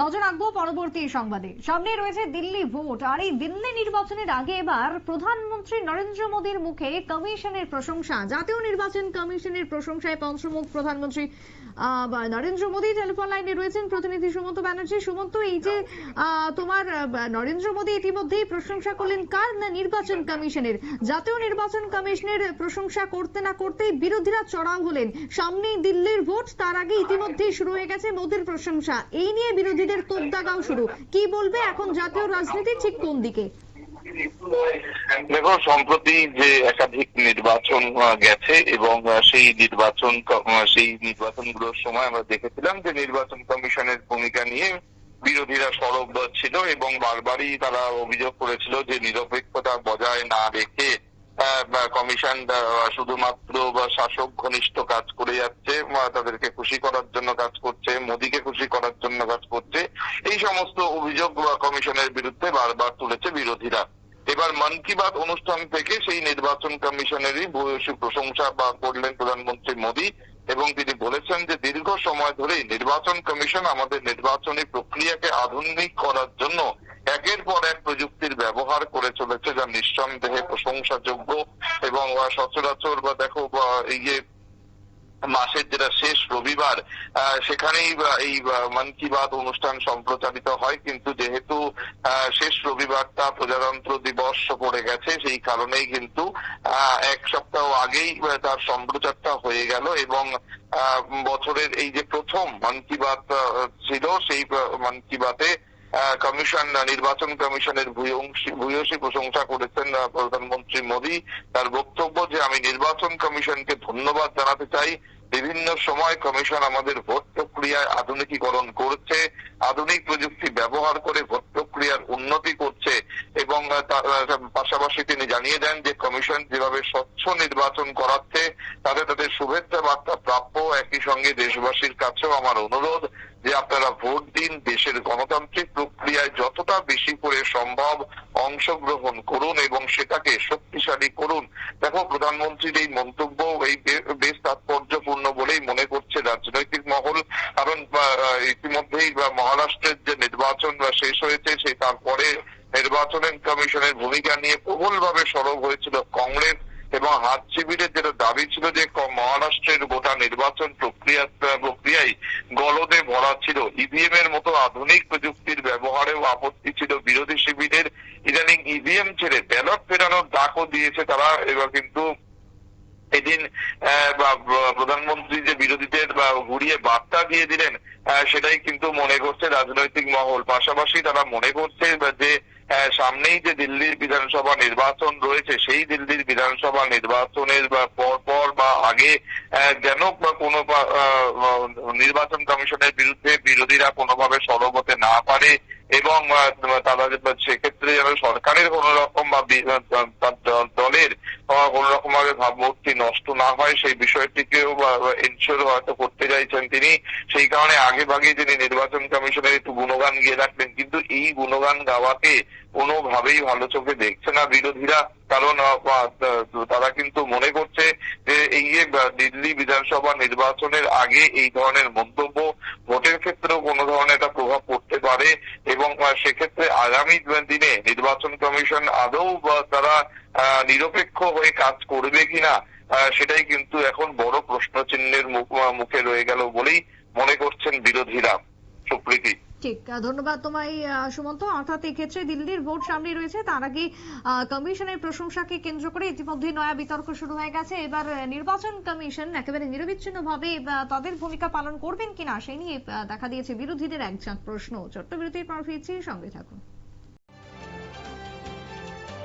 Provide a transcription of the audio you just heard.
নজর রাখব পরবর্তী সংবাদে। সামনে রয়েছে দিল্লি ভোট, আর এই দিল্লি নির্বাচনের আগে এবার প্রধানমন্ত্রী নরেন্দ্র মোদীর মুখে কমিশনের প্রশংসা। জাতীয় নির্বাচন কমিশনের প্রশংসায় পঞ্চমুখ প্রধানমন্ত্রী নরেন্দ্র মোদী টেলিফোন লাইনে রয়েছেন প্রতিনিধি সুমন্ত ব্যানার্জি। সুমন্ত, এই যে তোমার নরেন্দ্র মোদী ইতিমধ্যেই প্রশংসা করলেন কার না নির্বাচন কমিশনের? জাতীয় নির্বাচন কমিশনের প্রশংসা করতে না করতেই বিরোধীরা চড়াও হলেন। সামনেই দিল্লির ভোট, তার আগে ইতিমধ্যেই শুরু হয়ে গেছে মোদীর প্রশংসা। এই নিয়ে বিরোধীদের তোপদাগাও শুরু। কি বলবে এখন জাতীয় রাজনীতি ঠিক কোন দিকে? দেখো, সম্প্রতি যে একাধিক নির্বাচন গেছে এবং সেই নির্বাচন সেই নির্বাচনগুলোর সময় আমরা দেখেছিলাম যে নির্বাচন কমিশনের ভূমিকা নিয়ে বিরোধীরা সরব ছিল এবং বারবারই তারা অভিযোগ করেছিল যে নিরপেক্ষতা বজায় না রেখে কমিশন শুধুমাত্র শাসক ঘনিষ্ঠ কাজ করে যাচ্ছে তাদেরকে খুশি করার জন্য কাজ করছে, মোদীকে খুশি করার জন্য কাজ করছে এই সমস্ত অভিযোগ কমিশনের বিরুদ্ধে বারবার তুলেছে বিরোধীরা। এবার মন কি বাত অনুষ্ঠান থেকে সেই নির্বাচন কমিশনেরই ভূয়সী প্রশংসা বা করলেন প্রধানমন্ত্রী মোদী এবং তিনি বলেছেন যে দীর্ঘ সময় ধরেই নির্বাচন কমিশন আমাদের নির্বাচনী প্রক্রিয়াকে আধুনিক করার জন্য একের পর এক প্রযুক্তির ব্যবহার করে চলেছে যা নিঃসন্দেহে প্রশংসাযোগ্য এবং সচরাচর বা দেখো বা এই যে মাসের যেটা শেষ রবিবার সেখানেই এই মন কি বাত অনুষ্ঠান সম্প্রচারিত হয়। কিন্তু যেহেতু শেষ রবিবারটা প্রজাতন্ত্র দিবস পড়ে গেছে, সেই কারণেই কিন্তু এক সপ্তাহ আগেই তার সম্প্রচারটা হয়ে গেল এবং বছরের এই যে প্রথম মন কি বাত ছিল, সেই মন কি বাতে কমিশন নির্বাচন কমিশনের ভূয়সী প্রশংসা করেছেন প্রধানমন্ত্রী মোদী। তার বক্তব্য যে আমি নির্বাচন কমিশনকে ধন্যবাদ জানাতে চাই, বিভিন্ন সময় কমিশন আমাদের ভোট প্রক্রিয়ায় আধুনিকীকরণ করছে, আধুনিক প্রযুক্তি ব্যবহার করে ভোট প্রক্রিয়ার উন্নতি করছে এবং তার পাশাপাশি তিনি জানিয়ে দেন যে কমিশন যেভাবে স্বচ্ছ নির্বাচন করাচ্ছে শুভেচ্ছা, বার্তা প্রাপ্য একই সঙ্গে দেশবাসীর কাছেও আমার অনুরোধ যে আপনারা ভোট দিন, দেশের গণতান্ত্রিক প্রক্রিয়ায় যতটা বেশি করে সম্ভব অংশগ্রহণ করুন এবং সেটাকে শক্তিশালী করুন। দেখো, প্রধানমন্ত্রীর এই মন্তব্য এই বেশ তাৎপর্যপূর্ণ বলেই মনে করছে রাজনৈতিক মহল। কারণ ইতিমধ্যেই মহারাষ্ট্রের যে নির্বাচন শেষ হয়েছে সেই তারপরে নির্বাচনের কমিশনের ভূমিকা নিয়ে প্রবলভাবে সরব হয়েছিল। কংগ্রেস এবং হাত শিবিরের যেটা দাবি ছিল যে মহারাষ্ট্রের গোটা নির্বাচন প্রক্রিয়া, প্রক্রিয়ায় গলদে ভরা ছিল। ইভিএম এর মতো আধুনিক প্রযুক্তির ব্যবহারেও আপত্তি ছিল বিরোধী শিবিরের। ইদানিং ইভিএম ছেড়ে ব্যালট ফেরানোর ডাকও দিয়েছে তারা। এবার কিন্তু এদিন প্রধানমন্ত্রী যে বিরোধীদের ঘুরিয়ে বার্তা দিয়ে দিলেন সেটাই কিন্তু মনে করছে রাজনৈতিক মহল। পাশাপাশি তারা মনে করছে যে সামনেই যে দিল্লির বিধানসভা নির্বাচন রয়েছে, সেই দিল্লির বিধানসভা নির্বাচনের পর পর বা আগে যেন কোনো নির্বাচন কমিশনের বিরুদ্ধে বিরোধীরা কোনোভাবে সরব হতে না পারে এবং তারা সেক্ষেত্রে যেন সরকারের কোন রকম বা দলের কোন রকম ভাবে ভাবমূর্তি নষ্ট না হয় সেই বিষয়টিকেও এনশোর হয়তো করতে চাইছেন তিনি। সেই কারণে আগে ভাগে তিনি নির্বাচন কমিশনের একটু গুণগান গিয়ে রাখলেন। কিন্তু এই গুণগান গাওয়াকে কোনোভাবেই ভালো চোখে দেখছে না বিরোধীরা। কারণ তারা কিন্তু মনে করছে যে এই যে দিল্লি বিধানসভা নির্বাচনের আগে এই ধরনের মন্তব্য, ভোটের ক্ষেত্রেও কোনো ধরনের পারে এবং সেক্ষেত্রে আগামী দিনে নির্বাচন কমিশন আদৌ তারা নিরপেক্ষ হয়ে কাজ করবে কিনা সেটাই কিন্তু এখন বড় প্রশ্ন চিহ্নের মুখে রয়ে গেল বলেই মনে করছেন বিরোধীরা। সুপ্রীতি। ঠিক ধন্যবাদ তোমায় সুমন্ত। অর্থাৎ এক্ষেত্রে দিল্লির ভোট সামনে রয়েছে, তার আগে কমিশনের প্রশংসাকে কেন্দ্র করে ইতিমধ্যে নয়া বিতর্ক শুরু হয়ে গেছে। এবার নির্বাচন কমিশন একেবারে নিরবিচ্ছিন্ন ভাবে তাদের ভূমিকা পালন করবেন কিনা, সেই নিয়ে দেখা দিয়েছে বিরোধীদের একজন প্রশ্ন। ছোট্ট বিরতির পর ফিরছি, সঙ্গে থাকুন।